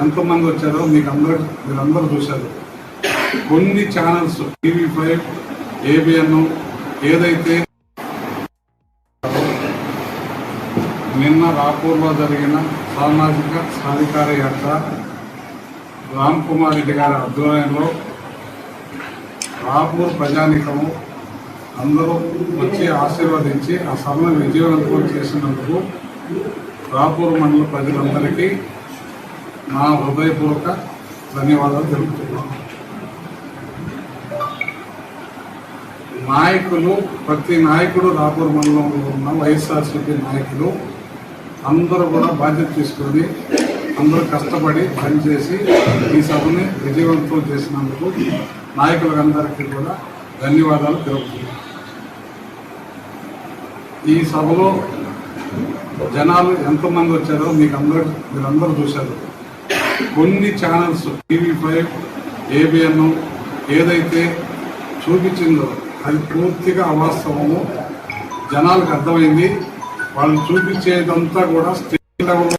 ఎంతమంది వచ్చారో మీకు అందరూ మీరందరూ చూశారు. కొన్ని ఛానల్స్ టీవీ ఫైవ్ ఏబిఎన్ ఏదైతే నిన్న రాపూర్లో జరిగిన సామాజిక సాధికార యాత్ర రామ్ కుమార్ రెడ్డి గారి ఆధ్వర్యంలో రాపూర్ ప్రజానికము అందరూ వచ్చి ఆశీర్వదించి ఆ సభను విజయవంతం చేసినందుకు రాపూర్ మండల ప్రజలందరికీ నా హృదయపూర్వక ధన్యవాదాలు తెలుపుతున్నాను. నాయకులు ప్రతి నాయకుడు రాపూర్ మండలంలో ఉన్న వైఎస్ఆర్సీపీ నాయకులు అందరూ కూడా బాధ్యత తీసుకొని అందరూ కష్టపడి పనిచేసి ఈ సభని విజయవంతం చేసినందుకు నాయకులందరికీ కూడా ధన్యవాదాలు తెలుపుతున్నాను. ఈ సభలో జనాలు ఎంతమంది వచ్చారో మీకు అందరూ మీరందరూ చూశారు. కొన్ని ఛానల్స్ టీవీ ఫైవ్ ఏబిఎన్ ఏదైతే చూపించిందో అది పూర్తిగా అవాస్తవము. జనాలకు అర్థమైంది. వాళ్ళు చూపించేదంతా కూడా స్టేట్ లెవెల్లో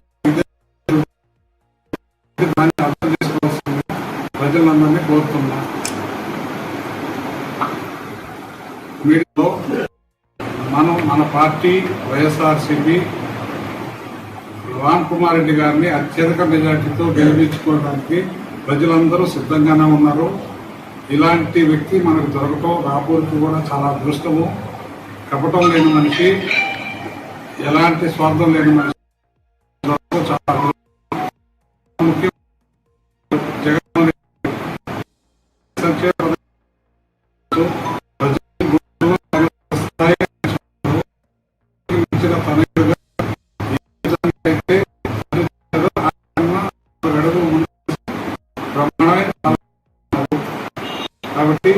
దాన్ని అర్థం చేసుకోవాల్సింది. ప్రజలందరినీ కోరుతున్నా. మీడియాలో మనం మన పార్టీ వైఎస్ఆర్సీపీ రామ్ కుమార్ రెడ్డి గారిని అత్యధిక మెజార్టీతో గెలిపించుకోవడానికి ప్రజలందరూ సిద్ధంగానే ఉన్నారు. ఇలాంటి వ్యక్తి మనకు దొరకటం రాబోతు కూడా చాలా అదృష్టము. కపటం లేని మనిషి ఎలాంటి స్వార్థం లేని మనిషి. కాబట్టి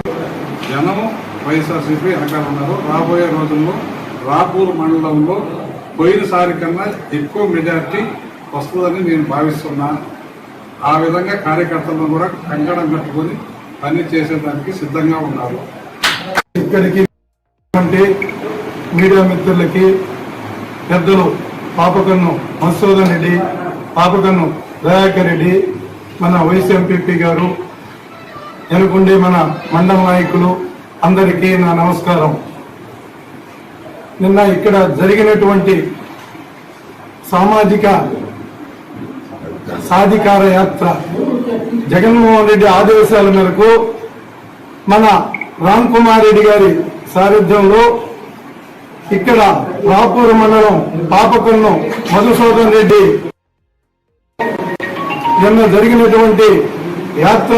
జనము వైఎస్ఆర్సీపీ వెనకాల ఉన్నారు. రాబోయే రోజుల్లో రాపూర్ మండలంలో పోయినసారి కన్నా ఎక్కువ మెజార్టీ వస్తుందని నేను భావిస్తున్నా. ఆ విధంగా కార్యకర్తలను కూడా కంకణం కట్టుకొని పని చేసేదానికి సిద్ధంగా ఉన్నారు. ఇక్కడికి మీడియా మిత్రులకి పెద్దలు పాపకన్ను మధుసూదన్ రెడ్డి పాపకన్ను దయాకర్ రెడ్డి మన వైస్ ఎంపీపీ గారు వెనుకుండే మన మండల నాయకులు అందరికీ నా నమస్కారం. నిన్న ఇక్కడ జరిగినటువంటి సామాజిక సాధికార యాత్ర జగన్మోహన్ రెడ్డి ఆదేశాల మేరకు మన రామ్ కుమార్ రెడ్డి గారి సారథ్యంలో ఇక్కడ రాపూర్ మండలం పాపకొన్ను మధుసూదన్ రెడ్డి నిన్న జరిగినటువంటి యాత్ర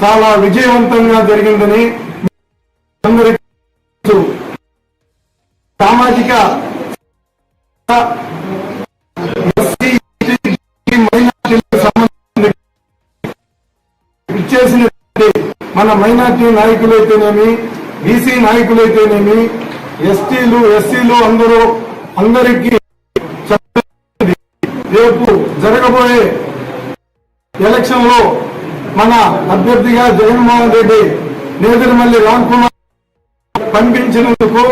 చాలా విజయవంతంగా జరిగిందని సామాజిక ఇచ్చేసినటువంటి మన మైనార్టీ నాయకులైతేనేమి బీసీ నాయకులైతేనేమి ఎస్టీలు ఎస్సీలు అందరూ అందరికీ రేపు జరగబోయే ఎలక్షన్లో మన అభ్యర్థిగా జగన్మోహన్ రెడ్డి నేదురుమల్లి రామ్ కుమార్ పంపించినందుకు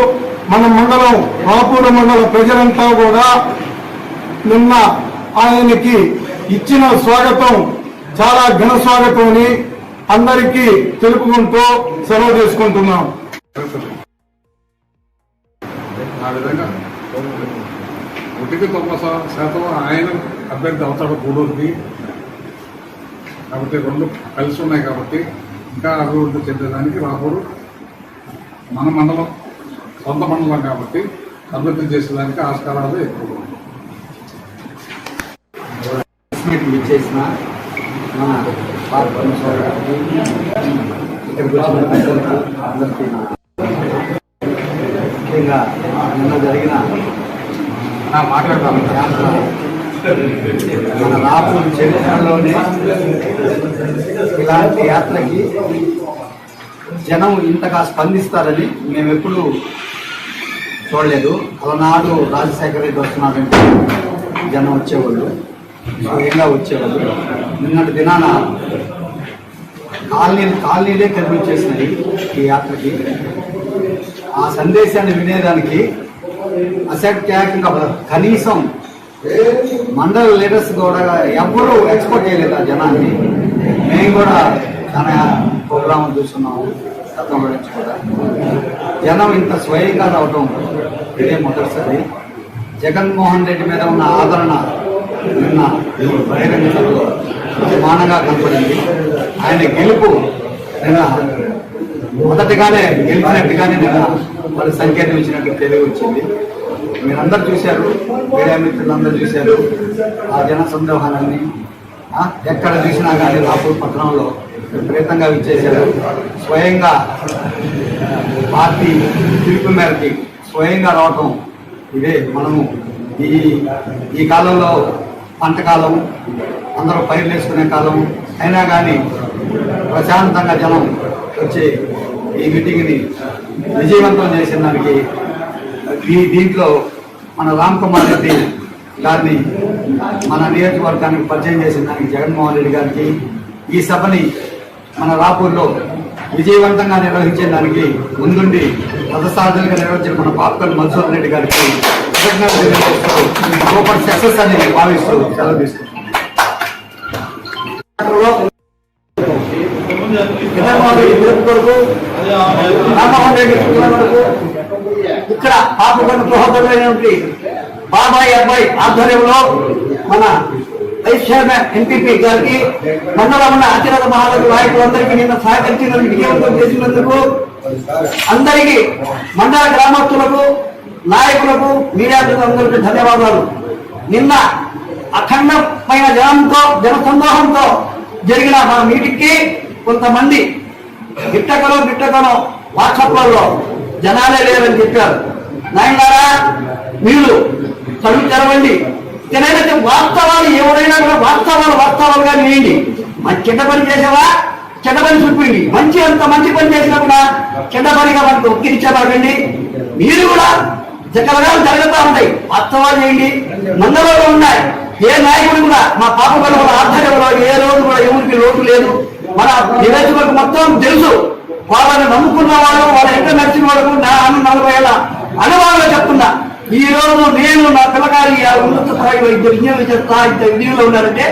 మన మండలం రాపూర మండల ప్రజలంతా కూడా నిన్న ఆయనకి ఇచ్చిన స్వాగతం చాలా ఘన స్వాగతం అని అందరికీ తెలుపుకుంటూ సెలవు చేసుకుంటున్నాం. ఆ విధంగా ఒకటికి తొంభై శాతం ఆయన అభ్యర్థి అవుతాడు గూడూరుకి కాబట్టి రెండు కలిసి ఉన్నాయి కాబట్టి ఇంకా అభివృద్ధి చెందేదానికి రాకూడదు మన మండలం సొంత మండలం కాబట్టి అభివృద్ధి చేసేదానికి ఆస్కారాలు ఎక్కువ. ఉన్నాయి మీటింగ్ ఇచ్చేసిన మన పార్టీ సోదరులకి, ఇక్కడికి వచ్చిన పెద్దలకు అందరికీ నా ముఖ్యంగా నిన్న జరిగిన మాట్లాడతాను. రాపూర్ చరిత్రలోనే ఇలాంటి యాత్రకి జనం ఇంతగా స్పందిస్తారని మేము ఎప్పుడు చూడలేదు. అలనాడు రాజశేఖర రెడ్డి వస్తున్నారంటే జనం వచ్చేవాళ్ళు స్వయంగా వచ్చేవాళ్ళు. నిన్నటి దినాన కాలనీలు కాలనీలే కనిపించేసినాయి ఈ యాత్రకి. ఆ సందేశాన్ని వినేదానికి అసత్యాకంగా కనీసం మండల లీడర్స్ కూడా ఎవ్వరూ ఎక్స్పోర్ట్ చేయలేదు ఆ జనాన్ని. మేము కూడా తన ప్రోగ్రామ్ చూస్తున్నాము. గతంలో నుంచి కూడా జనం ఇంత స్వయంగా రావటం ఇదే మొదటిసారి. జగన్మోహన్ రెడ్డి మీద ఉన్న ఆదరణ నిన్న బహిరంగ సభలో సమానంగా కనపడింది. ఆయన గెలుపు నిన్న మొదటిగానే గెలిచినట్టుగానే నిన్న వాళ్ళ సంకేతం ఇచ్చినట్టు తెలివి వచ్చింది మీరందరూ చూశారు మీడియా మిత్రులందరూ చూశారు ఆ జన సందోహాలన్నీ ఎక్కడ చూసినా కానీ రాపూర్ పట్టణంలో విపరీతంగా విచ్చేశారు. స్వయంగా పార్టీ పిలుపు మేరకి స్వయంగా రావటం ఇదే మనము ఈ ఈ కాలంలో పంట కాలం అందరూ పైర్లు వేసుకునే కాలం అయినా కానీ ప్రశాంతంగా జనం వచ్చి ఈ మీటింగ్ని విజయవంతం చేసిన దానికి ఈ దీంట్లో మన రామ్ కుమార్ రెడ్డి గారిని మన నియోజకవర్గానికి పరిచయం చేసిన దానికి జగన్మోహన్ రెడ్డి గారికి ఈ సభని మన రాపూర్లో విజయవంతంగా నిర్వహించే దానికి ముందుండి రథసాధనగా నిర్వహించిన మన పాపకల్ మన్సూర్ రెడ్డి గారికి కృతజ్ఞతలు తెలియజేస్తూ సూపర్ సక్సెస్ అని భావిస్తూ సెలవు తీసుకుంటున్నాను జగన్మోహన్ రెడ్డి పిలుపు కొరకు రామ్మోహన్ రెడ్డి వరకు ఇక్కడ పాపకొండ గృహపరులైనటువంటి బాబాయ్ అబ్బాయి ఆధ్వర్యంలో మన వైస్ చైర్మన్ ఎంపీపీ గారికి మండలంలో ఉన్న అతిరథ మహారాజు నాయకులందరికీ నిన్న సహకరించిన విజయవంతం చేసినందుకు అందరికీ మండల గ్రామస్తులకు నాయకులకు మీడియా అందరికీ ధన్యవాదాలు. నిన్న అఖండమైన జనంతో జనసందోహంతో జరిగిన మా మీటింగ్కి కొంతమంది గిట్టకలో గిట్టకలో వాట్సాప్లలో జనాలే లేరని చెప్పారు. నాయనారా మీరు చదువు తెరవండి. తినైతే వాస్తవాలు ఎవరైనా కూడా వాస్తవాలు వాస్తవాలుగా వేయండి. మంచి చెడ్డ పని చేసావా? చెడ్డ పని చూపిండి మంచి అంత మంచి పని చేసినా కూడా చెడ్డ పనిగా మనకు ఒక్కిరించబాకండి మీరు కూడా చక్కగా జరుగుతూ ఉంటాయి. వాస్తవాలు చేయండి మందలో ఉన్నాయి. ఏ నాయకుడు కూడా మా పాప కూడా ఆధ్వర్యంలో ఏ రోజు కూడా ఎవరికి లోటు లేదు. మన నివేదిక మొత్తం తెలుసు. వాళ్ళని నమ్ముకున్న వాళ్ళు వాళ్ళ ఎంత నచ్చిన వాళ్ళకు నా అన్న నలభై ఏళ్ళ అనుభవంలో చెప్తున్నా. ఈ రోజు నేను నా పిల్లగారి ఆ ఉన్నత స్థాయిలో ఇద్దరు ఇంజనీర్లు చేస్తా ఇద్దరు ఇంజనీర్లు ఉన్నారంటే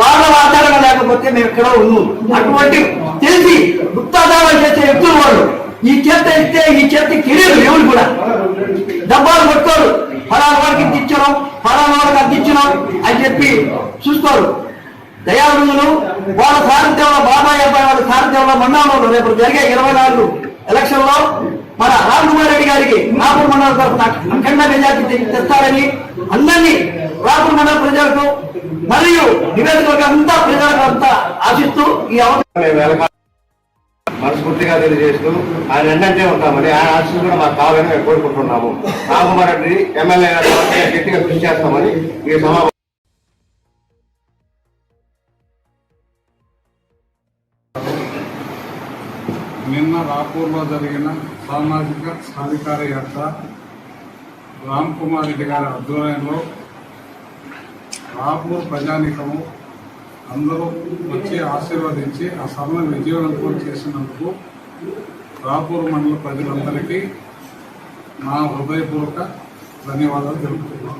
వాళ్ళ ఆధారంగా లేకపోతే మేము ఎక్కడో ఉన్నాం అటువంటి తెలిసి గుప్తాధారాలు చేసే వ్యక్తులు వాళ్ళు. ఈ చేత ఇస్తే ఈ చేతి కెరీర్ ఎవరు కూడా. డబ్బాలు కొట్టుకోరు. ఫలానా వాడికి ఇచ్చినాం ఫలానా వాడికి అందించినాం అని చెప్పి చూస్తారు దయాబృందులు వాళ్ళ సారథ్యంలో బాబాయ్ అబ్బాయి వాళ్ళ సారథ్యంలో మండలంలో రేపు జరిగే ఇరవై నాలుగు ఎలక్షన్లో మన రామ్ కుమార్ రెడ్డి గారికి రాపూర్ మండలం తరఫున అఖండ మెజార్టీ తెస్తారని అందరినీ రాపూర్ మండల ప్రజలకు మరియు నివేదికలకు అంతా ప్రజలకు అంతా ఆశిస్తూ ఈ అవకాశం మనస్ఫూర్తిగా తెలియజేస్తూ ఆయన ఎండంటే ఉంటామని ఆయన ఆశీస్సు కూడా మాకు కావాలని మేము కోరుకుంటున్నాము. రామకుమార్ రెడ్డి ఎమ్మెల్యే గారు గట్టిగా కృషి చేస్తామని ఈ సమావేశం రాపూర్లో జరిగిన సామాజిక సాధికార యాత్ర రామ్ కుమార్ రెడ్డి గారి ఆధ్వర్యంలో రాపూర్ ప్రజానికము అందరూ వచ్చి ఆశీర్వదించి ఆ సభను విజయవంతం చేసినందుకు రాపూర్ మండల ప్రజలందరికీ నా హృదయపూర్వక ధన్యవాదాలు తెలుపుతున్నాను.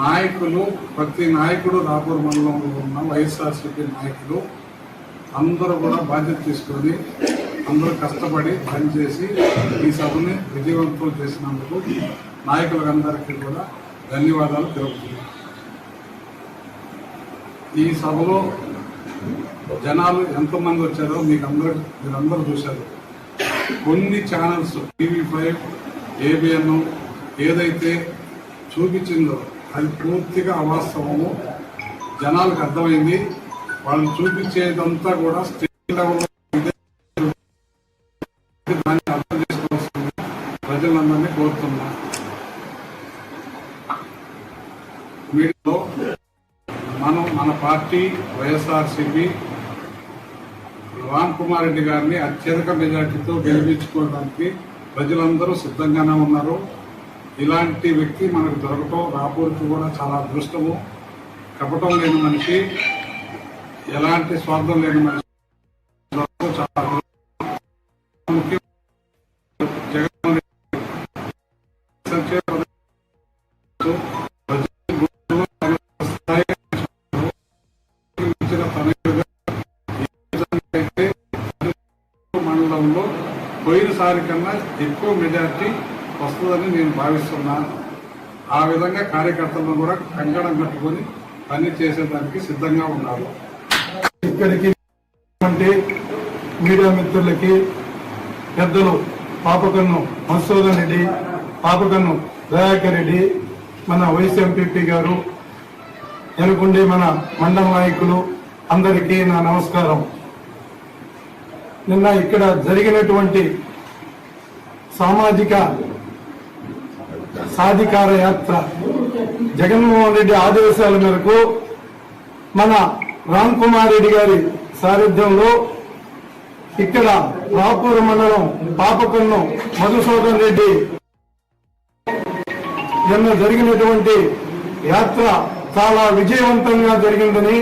నాయకులు ప్రతి నాయకుడు రాపూర్ మండలంలో ఉన్న వైఎస్ఆర్సీపీ నాయకులు అందరూ కూడా బాధ్యత తీసుకొని అందరూ కష్టపడి పనిచేసి ఈ సభని విజయవంతం చేసినందుకు నాయకులందరికీ కూడా ధన్యవాదాలు తెలుపుతున్నాను. ఈ సభలో జనాలు ఎంతమంది వచ్చారో మీకు అందరూ మీరందరూ చూశారు. కొన్ని ఛానల్స్ టీవీ ఫైవ్ ఏబిఎన్ ఏదైతే చూపించిందో అది పూర్తిగా అవాస్తవము. జనాలకు అర్థమైంది. వాళ్ళు చూపించేదంతా కూడా స్టేట్ లెవెల్లో దాన్ని అర్థం చేసుకోవాల్సింది. ప్రజలందరినీ కోరుతున్నా. వీటిలో మనం మన పార్టీ వైఎస్ఆర్సీపీ రామ్ కుమార్ రెడ్డి గారిని అత్యధిక మెజార్టీతో గెలిపించుకోవడానికి ప్రజలందరూ సిద్ధంగానే ఉన్నారు. ఇలాంటి వ్యక్తి మనకు దొరకటం రాపూర్కి కూడా చాలా అదృష్టము. కపటం లేని మనిషి. ఎలాంటి స్వార్థం లేని మండలంలో పోయినసారి కన్నా ఎక్కువ మెజార్టీ వస్తుందని నేను భావిస్తున్నాను. ఆ విధంగా కార్యకర్తలను కూడా కంకణం కట్టుకొని పని చేసేదానికి సిద్ధంగా ఉన్నారు. ఇక్కడికి అంటే మీడియా మిత్రులకి పెద్దలు పాపకన్ను మధుసూదన్ రెడ్డి పాపకన్ను దయాకర్ రెడ్డి మన వైస్ ఎంపీపీ గారు ఎనుకుండి మన మండల నాయకులు అందరికీ నా నమస్కారం. నిన్న ఇక్కడ జరిగినటువంటి సామాజిక సాధికార యాత్ర జగన్మోహన్ రెడ్డి ఆదేశాల మేరకు మన రామ్ కుమార్ రెడ్డి గారి సారథ్యంలో ఇక్కడ రాపూర్ మండలం పాపకొన్ను మధుసూదన్ రెడ్డి నిన్న జరిగినటువంటి యాత్ర చాలా విజయవంతంగా జరిగిందని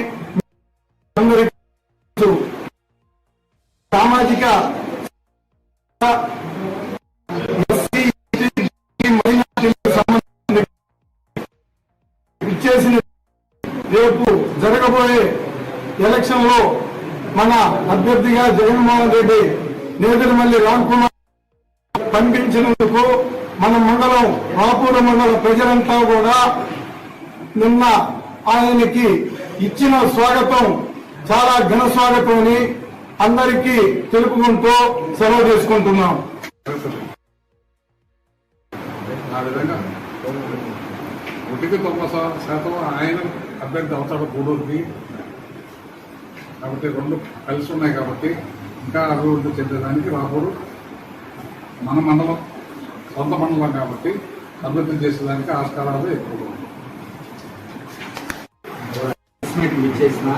అందరికీ ఎలక్షన్ మన అభ్యర్థిగా జగన్మోహన్ రెడ్డి నేదురుమల్లి రామ్కుమార్ పంపించినందుకు మన మండలం రాపూర మండల ప్రజలంతా కూడా నిన్న ఆయనకి ఇచ్చిన స్వాగతం చాలా ఘన స్వాగతం అని అందరికీ తెలుపుకుంటూ సెలవు చేసుకుంటున్నాం. ఆ తొంభై శాతం ఆయన అభ్యర్థి అవుతాడు గూడూరుకి. కాబట్టి రెండు కలిసి ఉన్నాయి కాబట్టి ఇంకా అభివృద్ధి చెందేదానికి రాబోరు మన మండలం సొంత మండలం కాబట్టి అభివృద్ధి చేసేదానికి ఆస్కారాలు ఎక్కువ. ఇచ్చేసిన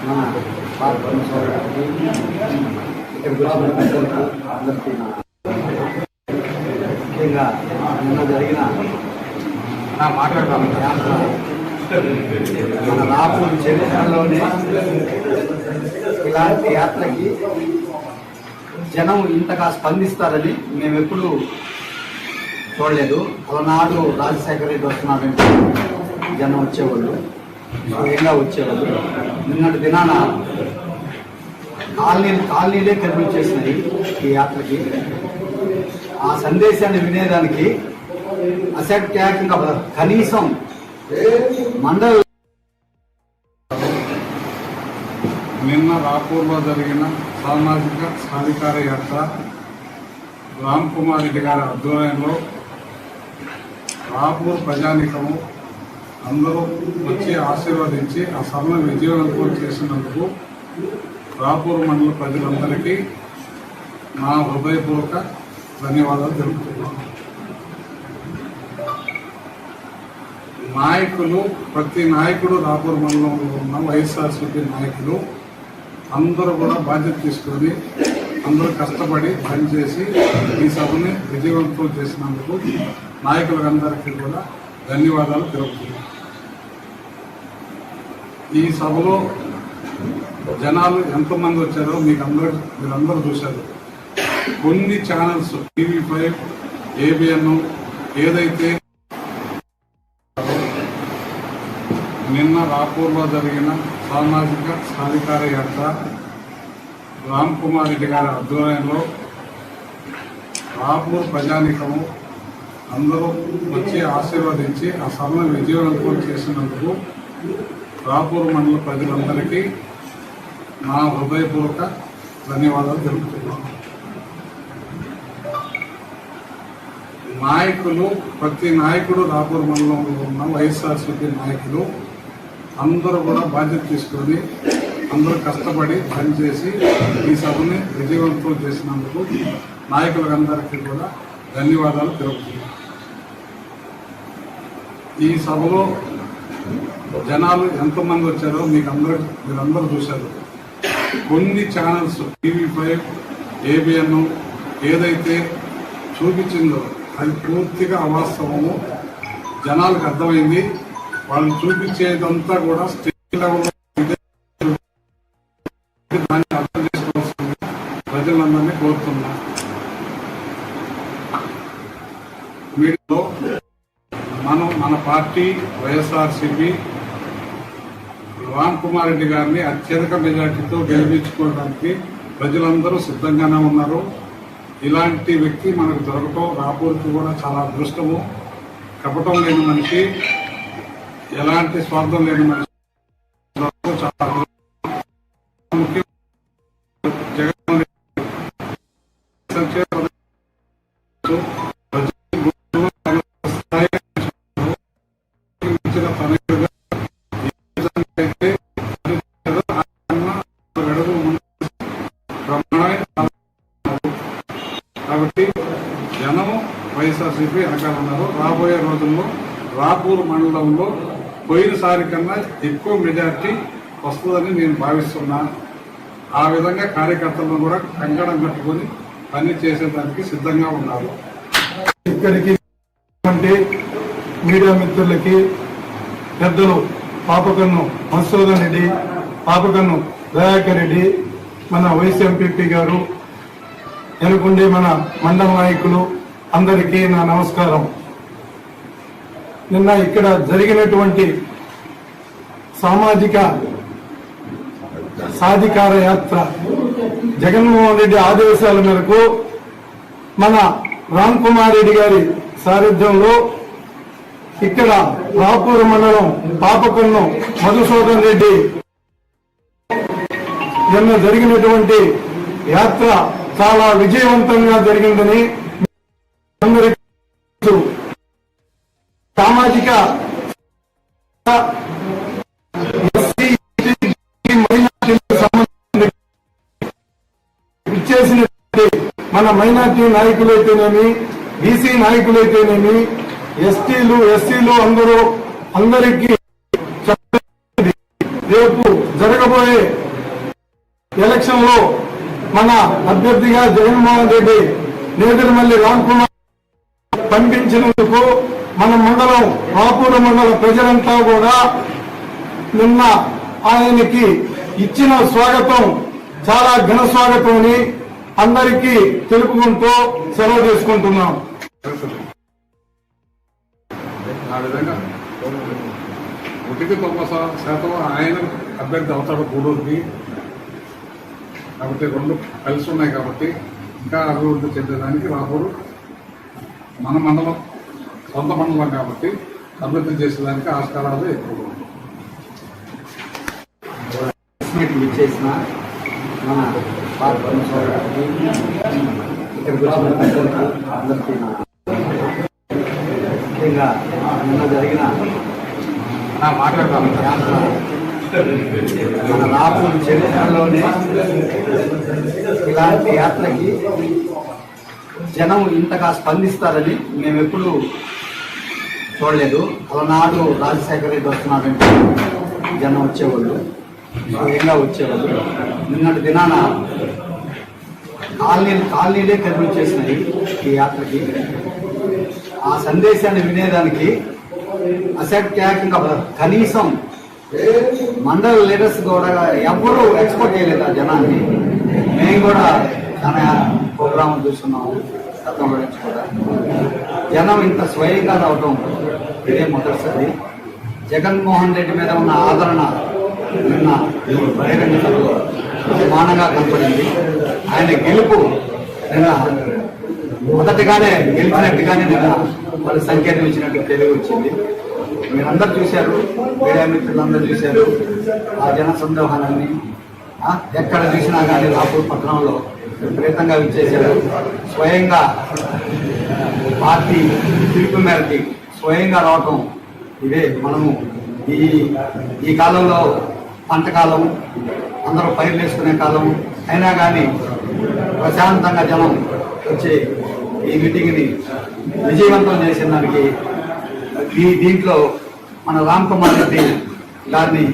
మన నా ముఖ్యంగా నిన్న జరిగిన యాత్ర మన రాపూర్ చరిత్రలోనే ఇలాంటి యాత్రకి జనం ఇంతగా స్పందిస్తారని మేము ఎప్పుడు చూడలేదు. ఒకనాడు రాజశేఖర రెడ్డి వస్తున్నారంటే జనం వచ్చేవాళ్ళు. స్వయంగా వచ్చేవాళ్ళు. నిన్నటి దినాన కాలనీలు కాలనీలే కనిపించేసినాయి ఈ యాత్రకి. ఆ సందేశాన్ని వినేదానికి అసంఖ్యాకంగా కనీసం మండల. నిన్న రాపూర్లో జరిగిన సామాజిక సాధికార యాత్ర రామ్ కుమార్ రెడ్డి గారి ఆధ్వర్యంలో రాపూర్ ప్రజానికము అందరూ వచ్చి ఆశీర్వదించి ఆ సభను విజయవంతం చేసినందుకు రాపూర్ మండల ప్రజలందరికీ నా హృదయపూర్వక ధన్యవాదాలు తెలుపుతున్నాను. నాయకులు ప్రతి నాయకుడు రాపూర్ మండలంలో ఉన్న వైఎస్ఆర్సీపీ నాయకులు అందరూ కూడా బాధ్యత తీసుకొని అందరూ కష్టపడి పనిచేసి ఈ సభని విజయవంతం చేసినందుకు నాయకులందరికీ కూడా ధన్యవాదాలు తెలుపుతున్నాను. ఈ సభలో జనాలు ఎంతమంది వచ్చారో మీకు అందరూ మీరందరూ చూశారు. కొన్ని ఛానల్స్ టీవీ ఫైవ్ ఏబిఎన్ ఏదైతే నిన్న రాపూర్లో జరిగిన సామాజిక సాధికార యాత్ర రామ్ కుమార్ రెడ్డి గారి ఆధ్వర్యంలో రాపూర్ ప్రజానికము అందరూ వచ్చి ఆశీర్వదించి ఆ సభను విజయవంతం చేసినందుకు రాపూర్ మండల ప్రజలందరికీ నా హృదయపూర్వక ధన్యవాదాలు తెలుపుతున్నాను. నాయకులు ప్రతి నాయకుడు రాపూర్ మండలంలో ఉన్న వైఎస్ఆర్సీపీ నాయకులు అందరూ కూడా బాధ్యత తీసుకొని అందరూ కష్టపడి పనిచేసి ఈ సభని విజయవంతం చేసినందుకు నాయకులందరికీ కూడా ధన్యవాదాలు తెలుపుతున్నాను. ఈ సభలో జనాలు ఎంతమంది వచ్చారో మీకు అందరూ మీరందరూ చూశారు. కొన్ని ఛానల్స్ టీవీ ఫైవ్ ఏబిఎన్ ఏదైతే చూపించిందో అది పూర్తిగా అవాస్తవము జనాలకు అర్థమైంది. వాళ్ళు చూపించేదంతా కూడా స్టేట్ లెవెల్లో దాన్ని అర్థం చేసుకోవాల్సింది. ప్రజలందరినీ కోరుతున్నా. మీడియాలో మనం మన పార్టీ వైఎస్ఆర్సీపీ రామ్ కుమార్ రెడ్డి గారిని అత్యధిక మెజార్టీతో గెలిపించుకోవడానికి ప్రజలందరూ సిద్ధంగానే ఉన్నారు. ఇలాంటి వ్యక్తి మనకు దొరకటం రాపూర్కి కూడా చాలా అదృష్టము. కపటం లేని మనిషి. ఎలాంటి స్వార్థం లేని మనిషి. కాబట్టి జనం వైఎస్ఆర్సీపీ అక్కడ ఉన్నారు రాబోయే రోజుల్లో రాపూర్ మండలంలో పోయినసారి కన్నా ఎక్కువ మెజార్టీ వస్తుందని నేను భావిస్తున్నాను ఆ విధంగా కార్యకర్తలను కూడా కంకణం కట్టుకొని పని చేసేదానికి సిద్ధంగా ఉన్నారు. ఇక్కడికి అంటే మీడియా మిత్రులకి పెద్దలు పాపకన్ను మధుసూదన్ రెడ్డి పాపకన్ను దయాకర్ రెడ్డి మన వైస్ ఎంపీపీ గారు ఎనుకుండే మన మండల నాయకులు అందరికీ నా నమస్కారం. నిన్న ఇక్కడ జరిగినటువంటి సామాజిక సాధికార యాత్ర జగన్మోహన్ రెడ్డి ఆదేశాల మేరకు మన రామ్ కుమార్ రెడ్డి గారి సారథ్యంలో ఇక్కడ రాపూర్ మండలం పాపకొన్ను మధుసూదన్ రెడ్డి నిన్న జరిగినటువంటి యాత్ర చాలా విజయవంతంగా జరిగిందని అందరికీ సామాజిక ఎస్సీ, మన మైనార్టీ నాయకులైతేనేమి బీసీ నాయకులైతేనేమి ఎస్టీలు ఎస్సీలు అందరూ అందరికీ రేపు జరగబోయే ఎలక్షన్లో మన అభ్యర్థిగా జగన్మోహన్ రెడ్డి నేదురుమల్లి రామ్ కుమార్ పంపించినందుకు మన మండలం రాపూర మండల ప్రజలంతా కూడా నిన్న ఆయనకి ఇచ్చిన స్వాగతం చాలా ఘన స్వాగతం అని అందరికీ తెలుపుకుంటూ సెలవు చేసుకుంటున్నాం. ఆ విధంగా ఒకటికి తొంభై శాతం ఆయన అభ్యర్థి అవుతాడు గూడూరుకి. కాబట్టి రెండు కలిసి ఉన్నాయి కాబట్టి ఇంకా అభివృద్ధి చెందడానికి రాకూడదు మన మండలం సొంత మండలం కాబట్టి అభివృద్ధి చేసేదానికి ఆస్కారాలు ఎక్కువ. మన ఇక్కడికి వచ్చిన అందరికీ నా ముఖ్యంగా నిన్న జరిగిన మాట్లాడతాను మన చరిత్రలోనే ఇలాంటి యాత్రకి జనం ఇంతగా స్పందిస్తారని మేము ఎప్పుడు చూడలేదు. అలనాడు రాజశేఖర రెడ్డి వస్తున్నాడంటే జనం వచ్చేవాళ్ళు. స్వయంగా వచ్చేవాళ్ళు. నిన్నటి దినాన కాలనీలు కాలనీలే కర్మలు చేసినాయి ఈ యాత్రకి. ఆ సందేశాన్ని వినేదానికి అసత్యాకంగా కనీసం మండల లీడర్స్ కూడా ఎవరూ ఎక్స్పోర్ట్ చేయలేదు ఆ జనాన్ని. మేము కూడా తన ప్రోగ్రాం చూస్తున్నాము. గతంలో నుంచి కూడా జనం ఇంత స్వయంగా రావడం ఇదే మొదటిసారి. జగన్మోహన్ రెడ్డి మీద ఉన్న ఆదరణ నిన్న బహిరంగ సభలో సమానంగా కనపడింది. ఆయన గెలుపు నిన్న మొదటిగానే గెలిచినట్టుగానే నిన్న వాళ్ళ సంకేతం ఇచ్చినట్టు తెలివి వచ్చింది. మీరందరూ చూశారు మీడియా మిత్రులందరూ చూశారు ఆ జన సందోహాలన్నీ ఎక్కడ చూసినా కానీ రాపూర్ పట్టణంలో విపరీతంగా విచ్చేశారు. స్వయంగా పార్టీ పిలుపు మేరకి స్వయంగా రావటం ఇదే మనము ఈ ఈ కాలంలో పంటకాలం అందరూ పైర్లు వేసుకునే కాలం అయినా కానీ ప్రశాంతంగా జనం వచ్చి ఈ మీటింగ్ని విజయవంతం చేసిన దానికి ఈ దీంట్లో మన రామ్ కుమార్ రెడ్డి గారిని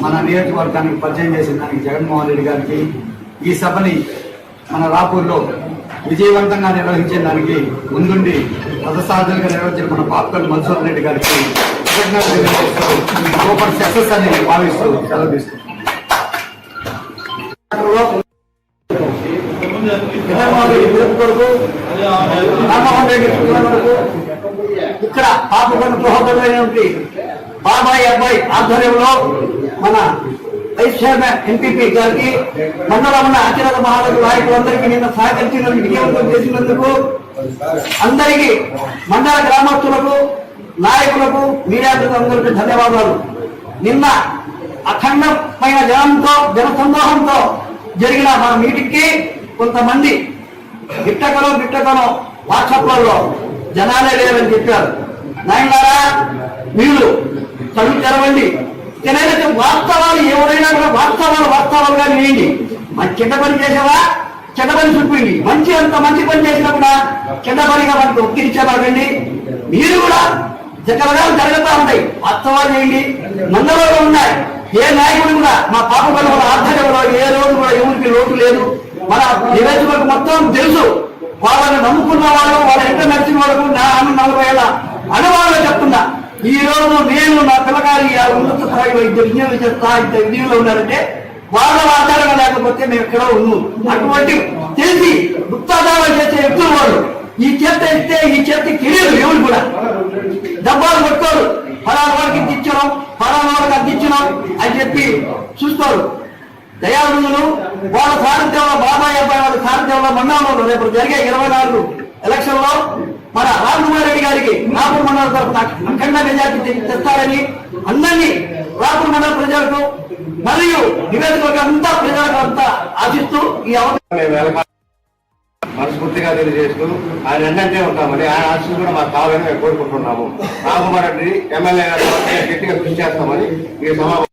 మన నియోజకవర్గానికి పరిచయం చేసిన దానికి జగన్మోహన్ రెడ్డి గారికి ఈ సభని మన రాపూర్లో విజయవంతంగా నిర్వహించే దానికి ముందుండి రథసాధనగా నిర్వహించిన మన పాపకల్ మన్సూర్ రెడ్డి గారికి సూపర్ సక్సెస్ అని భావిస్తూ సెలవు ఇక్కడ పాపకొండ గృహపరమైనటువంటి బాబాయ్ అబ్బాయి ఆధ్వర్యంలో మన వైస్ చైర్మన్ ఎంపీపీ గారికి మండలం ఉన్న అత్యున్నత మహానగర నాయకులందరికీ నిన్న సహకరించిన వినియోగం చేసినందుకు అందరికీ మండల గ్రామస్తులకు నాయకులకు మీడియా అందరికీ ధన్యవాదాలు. నిన్న అఖండమైన జనంతో జనసందోహంతో జరిగిన మన మీటింగ్కి కొంతమంది బిట్టకలో బిట్టకలో వాట్సాప్లలో జనాలే లేవని చెప్పారు. నాయనారా మీరు చదువు తెరవండి. తెరైన వాస్తవాలు ఎవరైనా కూడా వాస్తవాలు వాస్తవాలుగా వేయండి మరి చెడ్డ పని చేసావా? చెడ్డ పని చూపిండి మంచి అంత మంచి పని చేసినా కూడా చెడ్డ పనిగా మనకు ఒక్కిరించబడండి మీరు కూడా జగలగాలు జరుగుతూ ఉంటాయి. వాస్తవాలు చేయండి. మందలో ఉన్నాయి. ఏ నాయకుడు కూడా మా పాప వల్ల ఆధ్వర్యంలో ఏ రోజు కూడా ఎవరికి లోటు లేదు. మన నివేదికలకు మొత్తం తెలుసు. వాళ్ళని నమ్ముకున్న వాళ్ళు వాళ్ళ ఇంట నచ్చిన వాళ్ళకు నా అన్న నలభై ఏళ్ళ అనుభవంలో చెప్తున్నా. ఈ రోజు నేను నా పిల్లగారు ఆ ఉన్నత స్థాయి ఇద్దరు ఇంజనీర్ చేస్తా ఇద్దరు ఇంజనీర్లు ఉన్నారంటే వాళ్ళ ఆధారంగా లేకపోతే మేము ఎక్కడ ఉన్నాం. అటువంటి తెలిసి గుప్తాదారం చేసే వ్యక్తులు వాళ్ళు. ఈ చేత ఇస్తే ఈ చేతి తెలియదు ఎవరు కూడా. డబ్బాలు కొట్టుకోరు. ఫలానా వాళ్ళకి ఇచ్చినాం ఫలానా వాళ్ళకి అందించినాం అని చెప్పి చూస్తారు. దయాళులు వాళ్ళ సారథ్యంలో బాబాయ్ అబ్బాయి వాళ్ళ సారథ్యంలో మండలంలో రేపు జరిగే ఇరవై నాలుగు ఎలక్షన్లో మన కుమార్ రెడ్డి గారికి రాపూర్ మండల తరఫున అఖండ మెజార్టీ తెస్తారని అందరినీ రాపూర్ మండల ప్రజలకు మరియు నివేదిక అంతా ప్రజలకు అంతా ఆశిస్తూ ఈ మనస్ఫూర్తిగా తెలియజేస్తూ ఆయన ఎన్నంటే ఉంటామని ఆయన ఆశలు కూడా మాకు కావాలని మేము కోరుకుంటున్నాము. రామ్మోహన్ రెడ్డి ఎమ్మెల్యే గారు గట్టిగా కృషి చేస్తామని ఈ సమావేశం